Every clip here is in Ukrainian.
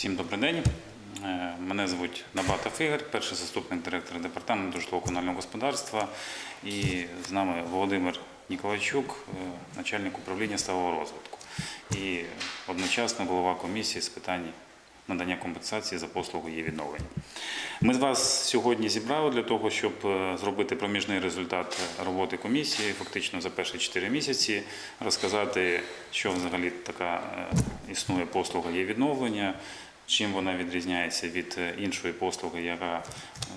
Всім добрий день. Е, Мене звуть Набата Фігар, перший заступник директора департаменту житлово-комунального господарства. І з нами Володимир Ніколайчук, е, начальник управління сталого розвитку. І одночасно голова комісії з питань надання компенсації за послугу її відновлення. Ми з вас сьогодні зібрали для того, щоб е, зробити проміжний результат роботи комісії, фактично за перші 4 місяці, розказати, що взагалі така існує послуга є відновлення, чим вона відрізняється від е, іншої послуги, яка е,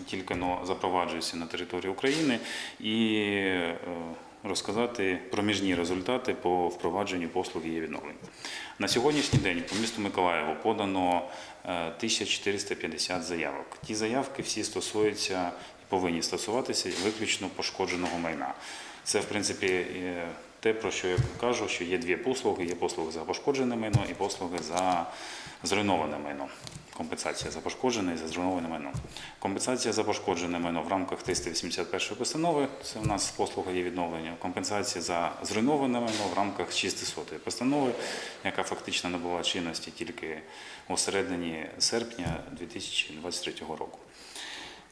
тільки но запроваджується на території України, і е, розказати проміжні результати по впровадженню послуги є відновлення. На сьогоднішній день по місту Миколаєву подано е, 1450 заявок. Ті заявки всі стосуються і повинні стосуватися виключно пошкодженого майна. Це, в принципі, те, про що я кажу, що є дві послуги: є послуги за пошкоджене майно і послуги за зруйноване майно. Компенсація за пошкоджене і за зруйноване майно. Компенсація за пошкоджене майно в рамках 381 постанови, це у нас послуга є відновлення. Компенсація за зруйноване майно в рамках 600 постанови, яка фактично набула чинності тільки у середині серпня 2023 року.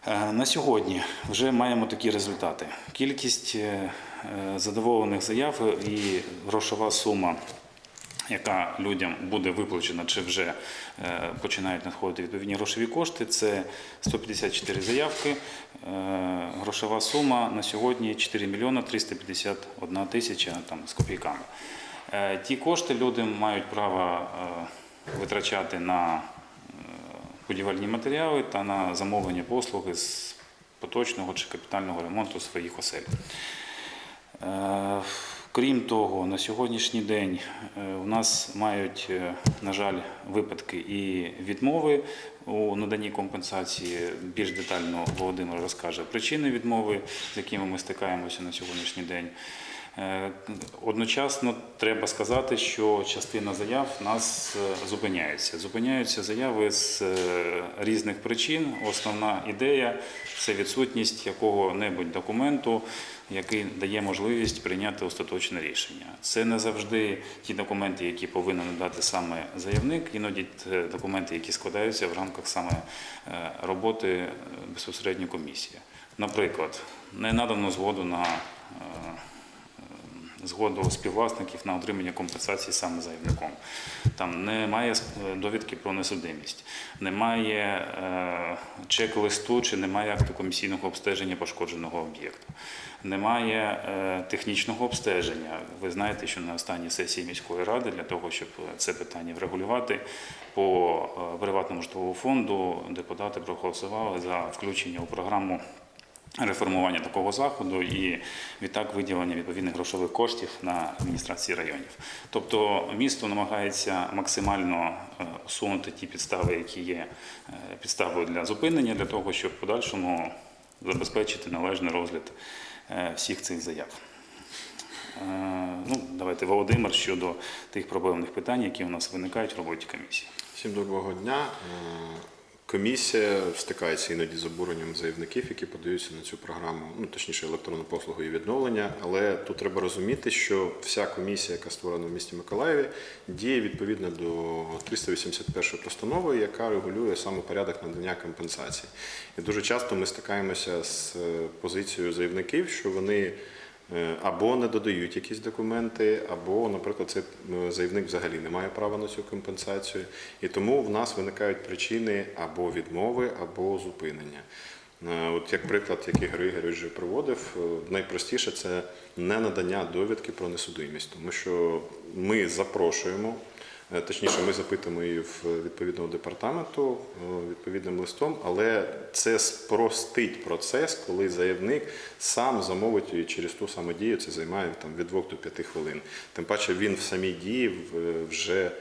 Е, На сьогодні вже маємо такі результати. Кількість е, задоволених заяв і грошова сума, яка людям буде виплачена, чи вже е, починають надходити відповідні грошові кошти, це 154 заявки. Е, Грошова сума на сьогодні 4 мільйона 351 тисяча там, з копійками. Е, Ті кошти люди мають право е, витрачати на е, будівельні матеріали та на замовлення послуги з поточного чи капітального ремонту своїх осель. Е, Крім того, на сьогоднішній день е, у нас мають, е, на жаль, випадки і відмови у наданні компенсації. Більш детально Володимир розкаже причини відмови, з якими ми стикаємося на сьогоднішній день. Е, Одночасно треба сказати, що частина заяв нас е, зупиняється. Зупиняються заяви з е, різних причин. Основна ідея це відсутність якого-небудь документу, який дає можливість прийняти остаточне рішення. Це не завжди ті документи, які повинен надати саме заявник, іноді документи, які складаються в рамках саме роботи безпосередньо комісії. Наприклад, не надано згоду на згоду співвласників на отримання компенсації саме заявником. Там немає е, довідки про несудимість, немає е, чек-листу чи немає акту комісійного обстеження пошкодженого об'єкту, немає е, технічного обстеження. Ви знаєте, що на останній сесії міської ради для того, щоб це питання врегулювати по е, приватному житловому фонду, депутати проголосували за включення у програму реформування такого заходу і відтак виділення відповідних грошових коштів на адміністрації районів. Тобто місто намагається максимально е, усунути ті підстави, які є е, підставою для зупинення, для того, щоб в подальшому забезпечити належний розгляд е, всіх цих заяв. Ну, давайте Володимир щодо тих проблемних питань, які у нас виникають в роботі комісії. Всім доброго дня. Комісія стикається іноді з обуренням заявників, які подаються на цю програму, ну точніше електронну послугу і відновлення. Але тут треба розуміти, що вся комісія, яка створена в місті Миколаєві, діє відповідно до 381 постанови, яка регулює саме порядок надання компенсацій. І дуже часто ми стикаємося з е, позицією заявників, що вони або не додають якісь документи, або, наприклад, цей е, заявник взагалі не має права на цю компенсацію. І тому в нас виникають причини або відмови, або зупинення. Е, От як приклад, який Григорій вже проводив, е, найпростіше це не надання довідки про несудимість, тому що ми запрошуємо. Е, Точніше, ми запитуємо її в відповідного департаменту е, відповідним листом, але це спростить процес, коли заявник сам замовить її через ту саму дію. Це займає там від 2 до 5 хвилин. Тим паче він в самій дії вже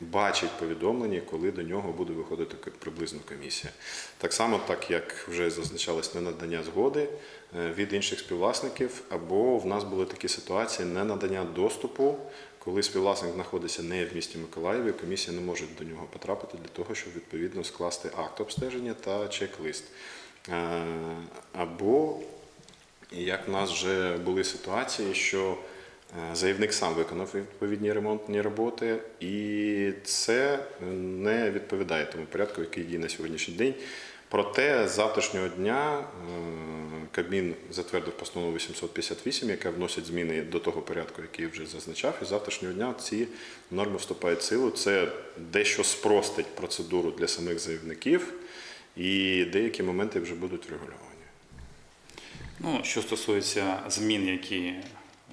бачить повідомлення, коли до нього буде виходити приблизно комісія. Так само, так як вже зазначалось, не надання згоди е, від інших співвласників, або в нас були такі ситуації не надання доступу, коли співвласник знаходиться не в місті Миколаєві, комісія не може до нього потрапити для того, щоб відповідно скласти акт обстеження та чек-лист. Е, Або як в нас вже були ситуації, що Е, Заявник сам виконав відповідні ремонтні роботи, і це не відповідає тому порядку, який діє на сьогоднішній день. Проте з завтрашнього дня е, Кабмін затвердив постанову 858, яка вносить зміни до того порядку, який я вже зазначав. І з завтрашнього дня ці норми вступають в силу. Це дещо спростить процедуру для самих заявників, і деякі моменти вже будуть врегульовані. Ну, що стосується змін, які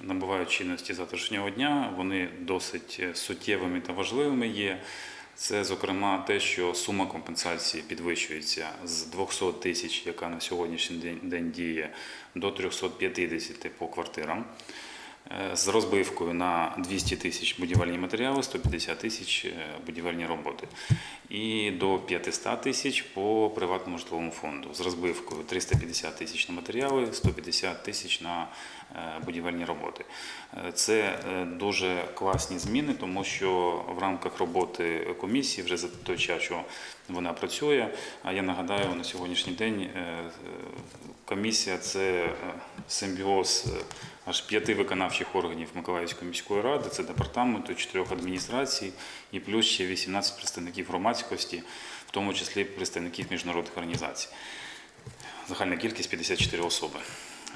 набувають чинності завтрашнього дня, вони досить суттєвими та важливими є. Це, зокрема, те, що сума компенсації підвищується з 200 тисяч, яка на сьогоднішній день, діє, до 350 по квартирам. Е, З розбивкою на 200 тисяч будівельні матеріали, 150 тисяч е, будівельні роботи. І до 500 тисяч по приватному житловому фонду. З розбивкою 350 тисяч на матеріали, 150 тисяч на будівельні роботи. Е, Це е, дуже класні зміни, тому що в рамках роботи комісії вже за той час, що вона працює. А я нагадаю, на сьогоднішній день е, е, комісія це е, симбіоз е, аж п'яти виконавчих органів Миколаївської міської ради, це департаменту, чотирьох адміністрацій і плюс ще 18 представників громадськості, в тому числі представників міжнародних організацій. Загальна кількість 54 особи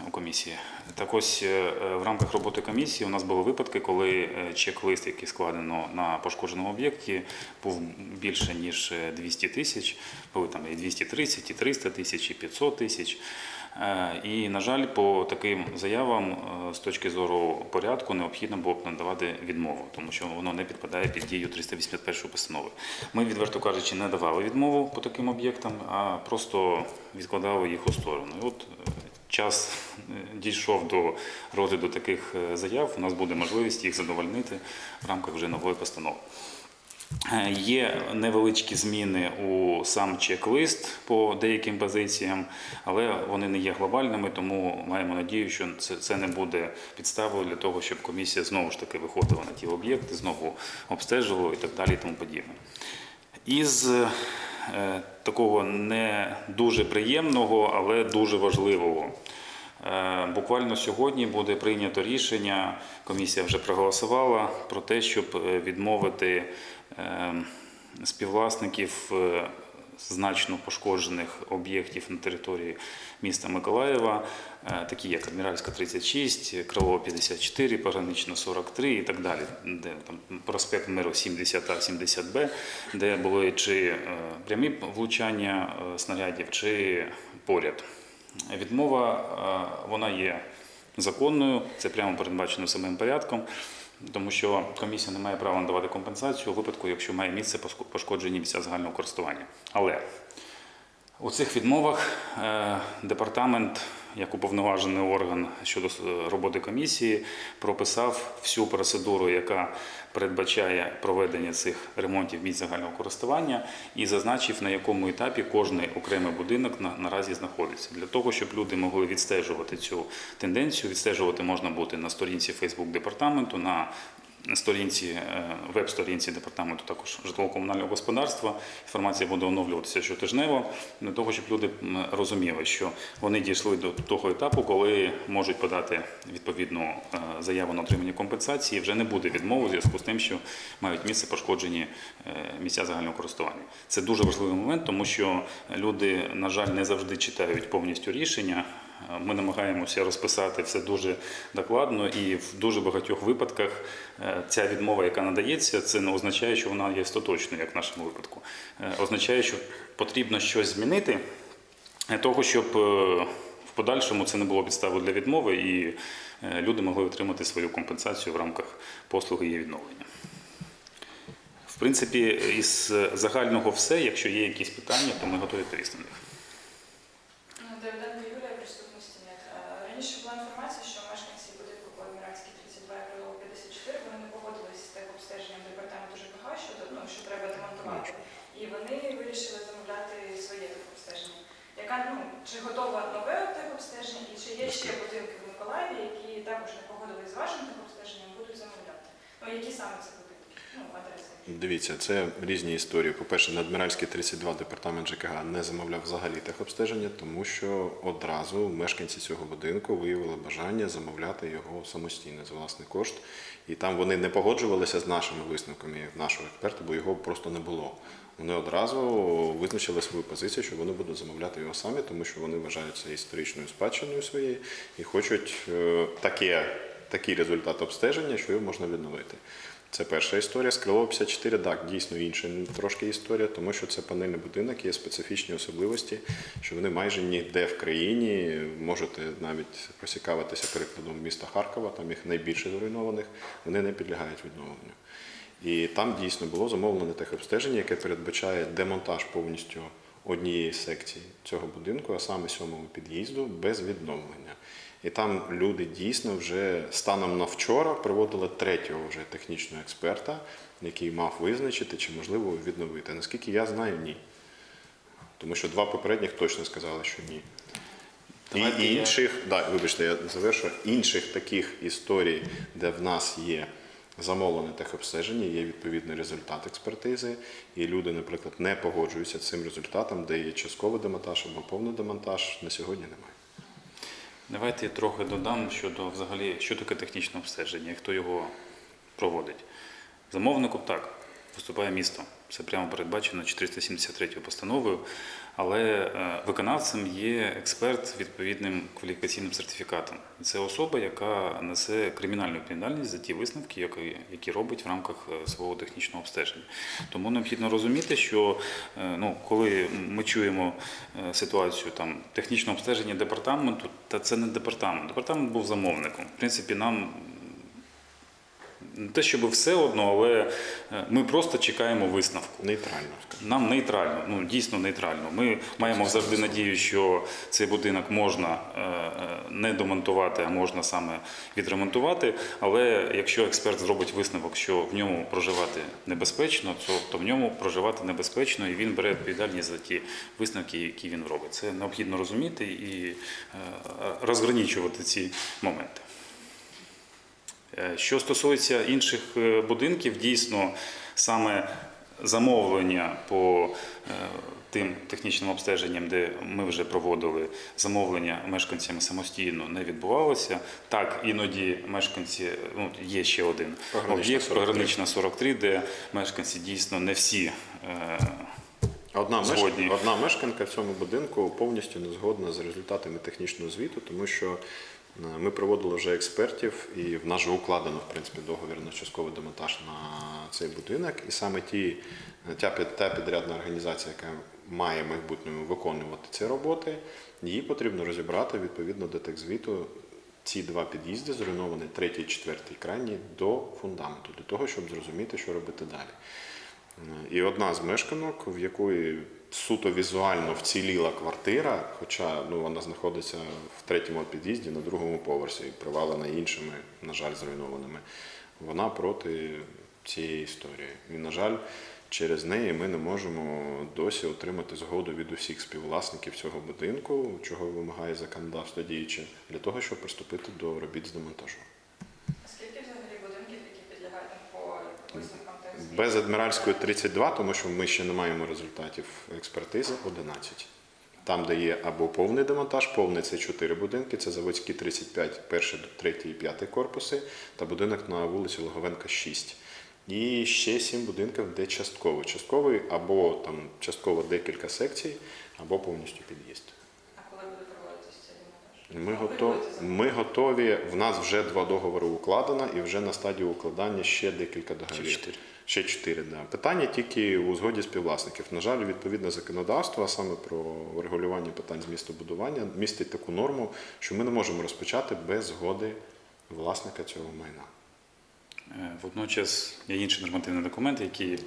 у комісії. Так ось е, в рамках роботи комісії у нас були випадки, коли е, чек-лист, який складено на пошкодженому об'єкті, був більше ніж е, 200 тисяч. Були там і 230, і 300 тисяч, і 500 тисяч. Е, І, на жаль, по таким заявам е, з точки зору порядку необхідно було б надавати відмову, тому що воно не підпадає під дію 381 постанови. Ми, відверто кажучи, не давали відмову по таким об'єктам, а просто відкладали їх у сторону. І от е, час е, дійшов до розгляду таких е, заяв. У нас буде можливість їх задовольнити в рамках вже нової постанови. Е, Є невеличкі зміни у сам чек-лист по деяким позиціям, але вони не є глобальними, тому маємо надію, що це, не буде підставою для того, щоб комісія знову ж таки виходила на ті об'єкти, знову обстежувала і так далі, і тому подібне. Із е, такого не дуже приємного, але дуже важливого. Е, Буквально сьогодні буде прийнято рішення, комісія вже проголосувала про те, щоб е, відмовити е, співвласників значно пошкоджених об'єктів на території міста Миколаєва, е, такі як Адміральська 36, Крилова 54, Погранична 43 і так далі, де там проспект Миру 70А, 70Б, де були чи е, прямі влучання е, снарядів, чи поряд. Відмова вона є законною, це прямо передбачено самим порядком, тому що комісія не має права надавати компенсацію у випадку, якщо має місце пошкодження місця загального користування. Але у цих відмовах е, департамент, як уповноважений орган щодо роботи комісії, прописав всю процедуру, яка передбачає проведення цих ремонтів місць загального користування, і зазначив, на якому етапі кожний окремий будинок на, наразі знаходиться. Для того, щоб люди могли відстежувати цю тенденцію, відстежувати можна бути на сторінці Facebook департаменту, на сторінці, е, веб-сторінці департаменту також житлово-комунального господарства. Інформація буде оновлюватися щотижнево для того, щоб люди розуміли, що вони дійшли до того етапу, коли можуть подати відповідну е, заяву на отримання компенсації. Вже не буде відмови у зв'язку з тим, що мають місце пошкоджені е, місця загального користування. Це дуже важливий момент, тому що люди, на жаль, не завжди читають повністю рішення. Ми намагаємося розписати все дуже докладно, і в дуже багатьох випадках е, ця відмова, яка надається, це не означає, що вона є остаточною, як в нашому випадку. Е, Означає, що потрібно щось змінити для того, щоб е, в подальшому це не було підставою для відмови, і люди могли отримати свою компенсацію в рамках послуги її відновлення. В принципі, із загального все, якщо є якісь питання, то ми готові відповісти на них. Ну, Давиденко Юлія присутності нет. Е, Раніше була інформація, що мешканці будинку по Адміральській 32 і Крилова 54 вони не погодились з тим обстеженням департаменту ЖКХ, щодо ну, що треба демонтувати. І вони вирішили замовляти своє тип обстеження. Яка ну чи готова нове тип обстеження, і чи є ще будинки в Миколаєві, які також не погодились з вашим тип обстеженням, будуть замовляти? Ну які саме це будинки? ну, адреси. Дивіться, це різні історії. По-перше, на Адміральській 32 департамент ЖКГ не замовляв взагалі техобстеження, тому що одразу мешканці цього будинку виявили бажання замовляти його самостійно за власний кошт. І там вони не погоджувалися з нашими висновками нашого експерта, бо його просто не було. Вони одразу визначили свою позицію, що вони будуть замовляти його самі, тому що вони вважають це історичною спадщиною своєю і хочуть е, таке, такий результат обстеження, що його можна відновити. Це перша історія. З Крилова 54, так, дійсно інша трошки історія, тому що це панельний будинок, є специфічні особливості, що вони майже ніде в країні можете навіть посікавитися прикладом міста Харкова, там їх найбільше зруйнованих, вони не підлягають відновленню. І там дійсно було замовлене техобстеження, яке передбачає демонтаж повністю однієї секції цього будинку, а саме сьомого під'їзду, без відновлення. І там люди дійсно вже станом на вчора приводили третього вже технічного експерта, який мав визначити, чи можливо відновити. Наскільки я знаю, ні. Тому що два попередніх точно сказали, що ні. Давайте І я- інших, да, вибачте, я завершу, інших таких історій, де в нас є замовлене техобстеження, є відповідний результат експертизи, і люди, наприклад, не погоджуються з цим результатом, де є частковий демонтаж або повний демонтаж, на сьогодні немає. Давайте я трохи додам щодо взагалі, що таке технічне обстеження хто його проводить. Замовнику так, виступає місто. Це прямо передбачено 473 постановою, але е, виконавцем є експерт відповідним кваліфікаційним сертифікатом. Це особа, яка несе кримінальну відповідальність за ті висновки, які, робить в рамках е, свого технічного обстеження. Тому необхідно розуміти, що е, ну, коли ми чуємо ситуацію там технічного обстеження департаменту, та це не департамент. Департамент був замовником. В принципі, нам не те, щоб все одно, але е, ми просто чекаємо висновку. Нейтрально. Нам нейтрально, ну дійсно нейтрально. Ми маємо завжди надію, що цей будинок можна е, е, не домонтувати, а можна саме відремонтувати. Але якщо експерт зробить висновок, що в ньому проживати небезпечно, то, то в ньому проживати небезпечно, і він бере відповідальність за ті висновки, які він робить. Це необхідно розуміти і розгранічувати ці моменти. Е, Що стосується інших е, будинків, дійсно саме замовлення по е, тим технічним обстеженням, де ми вже проводили замовлення мешканцями самостійно, не відбувалося. Так, іноді мешканці, ну є ще один об'єкт 43. погранична 43, де мешканці дійсно не всі. Одна. Згодні. Одна мешканка в цьому будинку повністю не згодна з результатами технічного звіту, тому що ми проводили вже експертів, і в нас же укладено в принципі договір на частковий демонтаж на цей будинок. І саме ті, та, та підрядна організація, яка має в майбутньому виконувати ці роботи, її потрібно розібрати відповідно до техзвіту. Ці два під'їзди зруйновані, третій, четвертий крайній до фундаменту, для того, щоб зрозуміти, що робити далі. І одна з мешканок, в якої суто візуально вціліла квартира, хоча ну, вона знаходиться в третьому під'їзді на другому поверсі, привалена іншими, на жаль, зруйнованими, вона проти цієї історії. І, на жаль, через неї ми не можемо досі отримати згоду від усіх співвласників цього будинку, чого вимагає законодавство діюче, для того, щоб приступити до робіт з демонтажу. Скільки взагалі будинків, які підлягають по висновкам Без адміральської 32, тому що ми ще не маємо результатів експертизи 11. Там, де є або повний демонтаж, повний це 4 будинки, це заводські 35, перший, третій і п'ятий корпуси, та будинок на вулиці Логовенка 6. І ще 7 будинків, де частковий. Частковий або там частково декілька секцій, або повністю під'їзд. А коли буде проводитися цей демонтаж? Ми, готові, ми готові. В нас вже два договори укладено, і вже на стадії укладання ще декілька договорів. Ще чотири, да. Питання тільки у згоді співвласників. На жаль, відповідне законодавство, а саме про регулювання питань з містобудування, містить таку норму, що ми не можемо розпочати без згоди власника цього майна. Е, Водночас є інший нормативний документ, який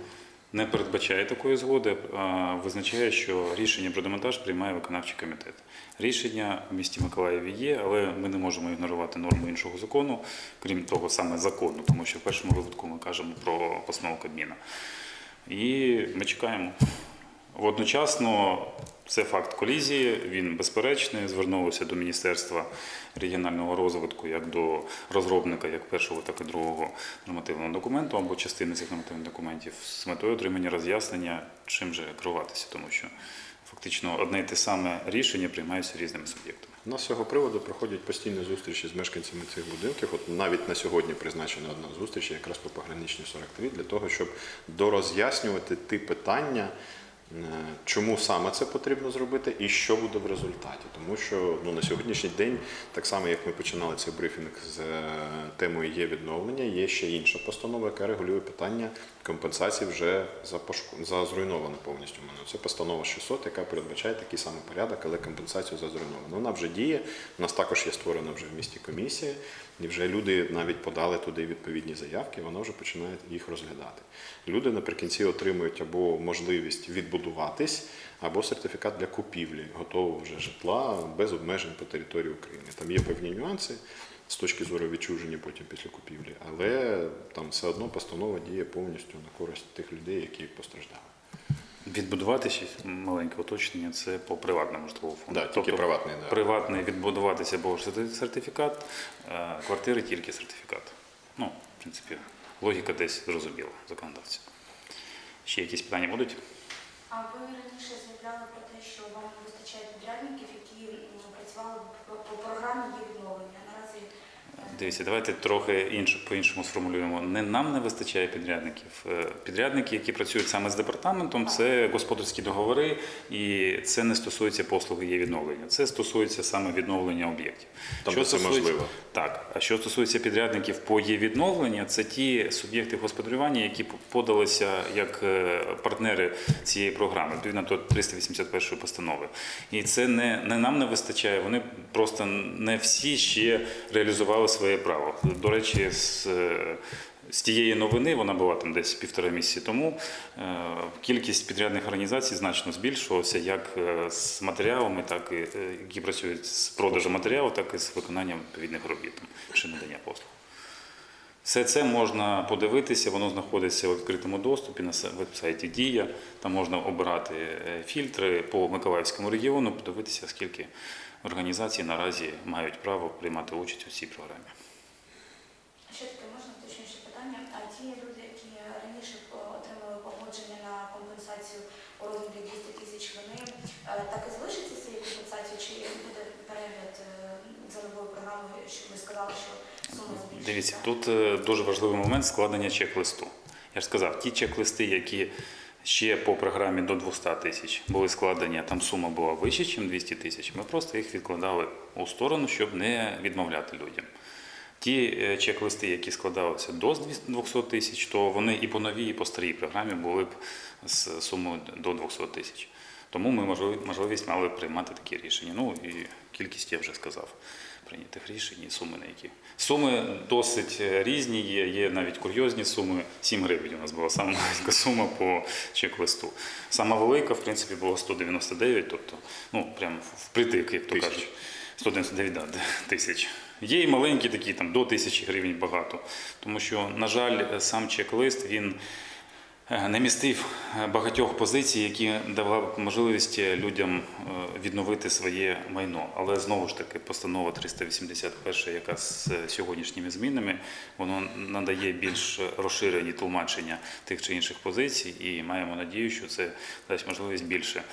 не передбачає такої згоди, а визначає, що рішення про демонтаж приймає виконавчий комітет. Рішення в місті Миколаєві є, але ми не можемо ігнорувати норму іншого закону, крім того, саме закону, тому що в першому випадку ми кажемо про постанову Кабміна. І ми чекаємо. Водночасно Це факт колізії, він безперечний. Звернулося до Міністерства регіонального розвитку як до розробника як першого, так і другого нормативного документу або частини цих нормативних документів з метою отримання роз'яснення, чим же керуватися, тому що фактично одне і те саме рішення приймаються різними суб'єктами. У нас з цього приводу проходять постійні зустрічі з мешканцями цих будинків. От навіть на сьогодні призначена одна зустріч якраз по пограничній 43, для того, щоб дороз'яснювати ті питання, чому саме це потрібно зробити і що буде в результаті. Тому що ну, на сьогоднішній день, так само як ми починали цей брифінг з е, темою є відновлення, є ще інша постанова, яка регулює питання компенсації вже за, пошко... за зруйноване повністю майно. Це постанова 600, яка передбачає такий самий порядок, але компенсацію за зруйноване. Вона вже діє. У нас також є створена вже в місті комісія, і вже люди навіть подали туди відповідні заявки, вона вже починає їх розглядати. Люди наприкінці отримують або можливість відбудуватись, або сертифікат для купівлі готового вже житла без обмежень по території України. Там є певні нюанси з точки зору відчуження потім після купівлі, але там все одно постанова діє повністю на користь тих людей, які постраждали. Відбудуватися маленьке уточнення це по приватному житловому фонду. Да, тільки приватний, да. приватний відбудуватися або сертифікат, е, квартири тільки сертифікат. Ну, в принципі, логіка десь зрозуміла законодавця. Ще якісь питання будуть? А ви раніше заявляли про те, що вам не вистачає підрядників, які працювали по, програмі є відновлення. Наразі Дивіться, давайте трохи інше, по-іншому сформулюємо. Не нам не вистачає підрядників. Е, Підрядники, які працюють саме з департаментом, це господарські договори, і це не стосується послуги є відновлення. Це стосується саме відновлення об'єктів. Там, де це можливо. Так, а що стосується підрядників по є відновлення, це ті суб'єкти господарювання, які подалися як е, партнери цієї програми, відповідно до 381 постанови. І це не, не нам не вистачає. Вони просто не всі ще реалізували своє право. До речі, з, з тієї новини, вона була там десь півтора місяці тому. е, Кількість підрядних організацій значно збільшилася як е, з матеріалами, так і е, які працюють з продажу матеріалу, так і з виконанням відповідних робіт чи надання послуг. Все це можна подивитися, воно знаходиться у відкритому доступі на веб-сайті Дія. Там можна обирати фільтри по Миколаївському регіону, подивитися, скільки організацій наразі мають право приймати участь у цій програмі. ще таке можна уточніше питання. А ті люди, які раніше отримали погодження на компенсацію у розмірі 200 тисяч, вони е, так і залишаться цією компенсацією, чи буде перегляд е, за новою програмою, що ви сказали, що сума збільшиться? Дивіться, тут е, дуже важливий момент складення чек-листу. Я ж сказав, ті чек-листи, які ще по програмі до 200 тисяч були складені, там сума була вища, ніж 200 тисяч, ми просто їх відкладали у сторону, щоб не відмовляти людям. Ті е, чек-листи, які складалися до 200 тисяч, то вони і по новій, і по старій програмі були б з сумою до 200 тисяч. Тому ми можливість мали приймати такі рішення. Ну і кількість я вже сказав прийнятих рішень і суми на які. Суми досить е, різні є, є навіть курйозні суми. 7 гривень у нас була сама маленька сума по чек-листу. Сама велика, в принципі, було 199, тобто, ну, прямо впритик, як то кажуть. 199 да, тисяч. Є і маленькі такі, там до тисячі гривень багато. Тому що, на жаль, сам чек-лист він е, не містив е, багатьох позицій, які давали б можливість людям е, відновити своє майно. Але знову ж таки, постанова 381, яка з сьогоднішніми змінами, воно надає більш розширені тлумачення тих чи інших позицій, і маємо надію, що це дасть можливість більше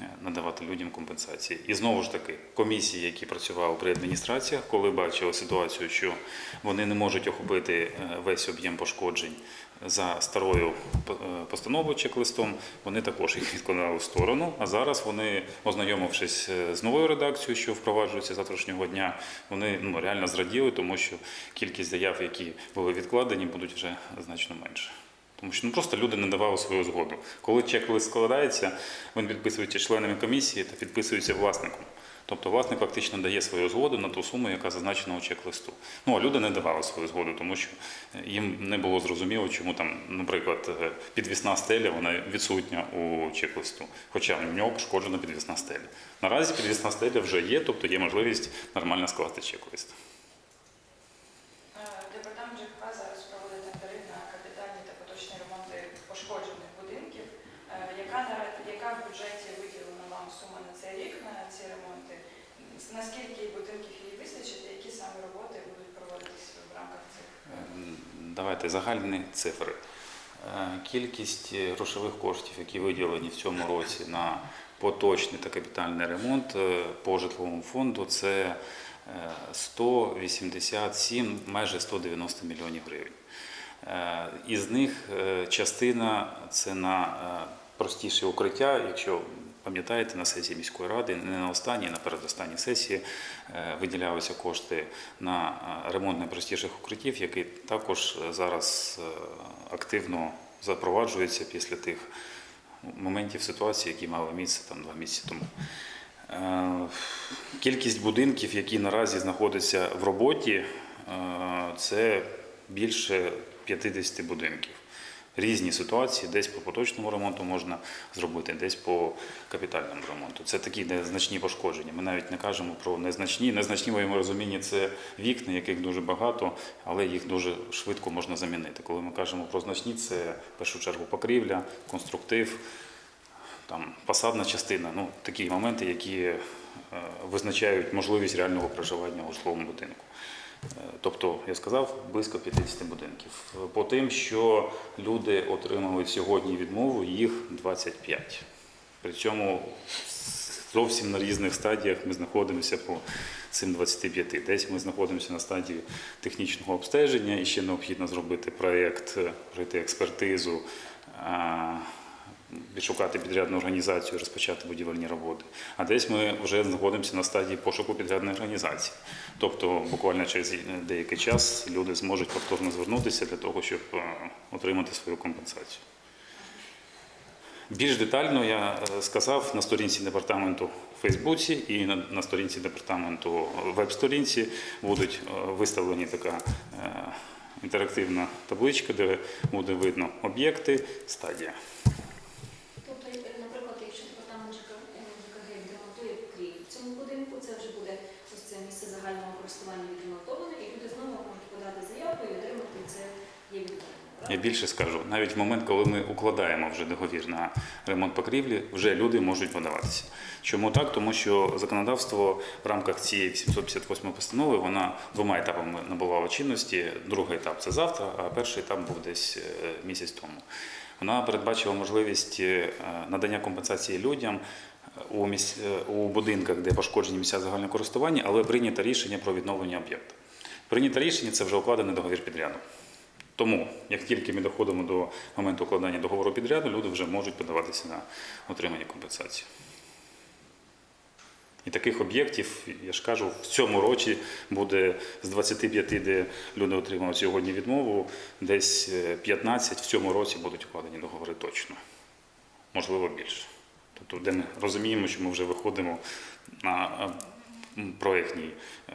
е, надавати людям компенсації. І знову ж таки, комісії, які працювали при адміністраціях, коли бачили ситуацію, що вони не можуть охопити е, весь об'єм пошкоджень за старою е, постановою чек-листом, вони також їх відкладали в сторону. А зараз вони, ознайомившись е, з новою редакцією, що впроваджується завтрашнього дня, вони ну, реально зраділи, тому що кількість заяв, які були відкладені, будуть вже значно менше. Тому що ну, просто люди не давали свою згоду. Коли чек-лист складається, він підписується членами комісії та підписується власником. Тобто власник фактично дає свою згоду на ту суму, яка зазначена у чек-листу. Ну а люди не давали свою згоду, тому що е, їм не було зрозуміло, чому там, наприклад, е, підвісна стеля вона відсутня у чек-листу, хоча в нього пошкоджена підвісна стеля. Наразі підвісна стеля вже є, тобто є можливість нормально скласти чек-лист. Е, Департамент ЖКХ зараз проводить тендери на капітальні та поточні ремонти пошкоджених будинків. Е, Яка, нара- яка в бюджеті виділена вам сума на цей рік на ці ремонти. Наскільки будинків їй вистачить, і які саме роботи будуть проводитись в рамках цих? Ем, Давайте загальні цифри. Е, Кількість е, грошових коштів, які виділені в цьому році на поточний та капітальний ремонт е, по житловому фонду, це е, 187, майже 190 мільйонів гривень. Із них частина це на е, простіші укриття, якщо пам'ятаєте, на сесії міської ради, не на останній, на передостанній сесії е, виділялися кошти на е, ремонт найпростіших укриттів, які також е, зараз активно запроваджуються після тих моментів ситуації, які мали місце там два місяці тому. Кількість будинків, які наразі знаходяться в роботі, це більше 50 будинків. Різні ситуації, десь по поточному ремонту можна зробити, десь по капітальному ремонту. Це такі незначні пошкодження. Ми навіть не кажемо про незначні. Незначні в моєму розумінні це вікна, яких дуже багато, але їх дуже швидко можна замінити. Коли ми кажемо про значні, це в першу чергу покрівля, конструктив, там посадна частина, ну такі моменти, які е, визначають можливість реального проживання у житловому будинку. Тобто, я сказав, близько 50 будинків. По тим, що люди отримали сьогодні відмову, їх 25. При цьому зовсім на різних стадіях ми знаходимося по цим 25. Десь ми знаходимося на стадії технічного обстеження і ще необхідно зробити проєкт, пройти експертизу, відшукати підрядну організацію, розпочати будівельні роботи. А десь ми вже знаходимося на стадії пошуку підрядної організації. Тобто, буквально через деякий час люди зможуть повторно звернутися для того, щоб е, отримати свою компенсацію. Більш детально я е, сказав на сторінці департаменту в Фейсбуці і на, сторінці департаменту е, веб-сторінці будуть виставлені така інтерактивна табличка, де буде видно об'єкти, стадія. Тобто, е, наприклад, якщо департамент ЖК ЖКГ відремонтує покрівлю в цьому будинку, це вже буде ось це місце загального користування відремонтоване, і люди знову можуть подати заявку і отримати це є відповідно. Я більше скажу, навіть в момент, коли ми укладаємо вже договір на ремонт покрівлі, вже люди можуть подаватися. Чому так? Тому що законодавство в рамках цієї 758 постанови вона двома етапами набувало чинності. Другий етап це завтра, а перший етап був десь е, місяць тому. Вона передбачила можливість е, надання компенсації людям у, е, у будинках, де пошкоджені місця загального користування, але прийнято рішення про відновлення об'єкта. Прийнято рішення це вже укладений договір підряду. Тому, як тільки ми доходимо до моменту укладання договору підряду, люди вже можуть подаватися на отримання компенсації. І таких об'єктів, я ж кажу, в цьому році буде з 25, де люди отримали сьогодні відмову, десь е, 15 в цьому році будуть укладені договори точно. Можливо, більше. Тобто, де ми розуміємо, що ми вже виходимо на е, проєктній е,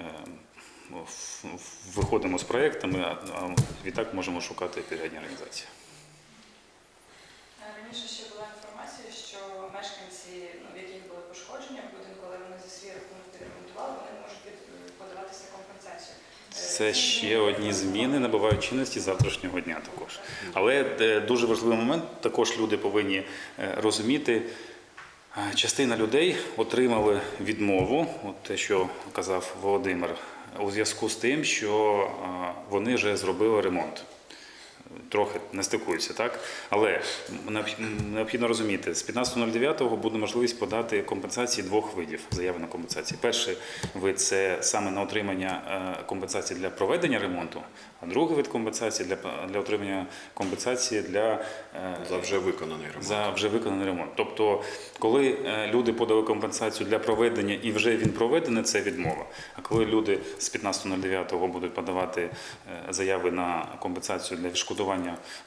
виходимо з проєктами, а відтак можемо шукати підрядні організації. Е, Раніше ще була інформація, що мешканці, ну, в яких були пошкодження в будинку, але вони за свій рахунок відремонтували, вони можуть під- подаватися компенсацію. Е, Це ще одні зміни набувають чинності завтрашнього дня також. Але е, дуже важливий момент, також люди повинні е, розуміти. е, Частина людей отримали відмову, от те, що казав Володимир, у зв'язку з тим, що вони вже зробили ремонт. Трохи не стикуються, так? Але необхідно розуміти, з 15.09 буде можливість подати компенсації двох видів заяви на компенсації. Перший вид це саме на отримання е, компенсації для проведення ремонту, а другий вид компенсації для, для отримання компенсації для е, За вже виконаний ремонт. за вже виконаний ремонт. Тобто, коли е, люди подали компенсацію для проведення і вже він проведений, це відмова. А коли люди з 15.09 будуть подавати заяви на компенсацію для відшкодування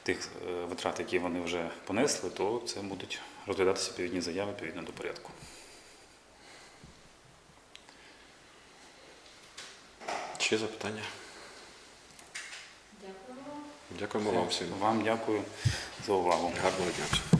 тих е, витрат, які вони вже понесли, то це будуть розглядатися відповідні заяви відповідно до порядку. Ще запитання? Дякуємо. вам. Дякуємо вам всім. Вам дякую за увагу. Гарного дня. всім.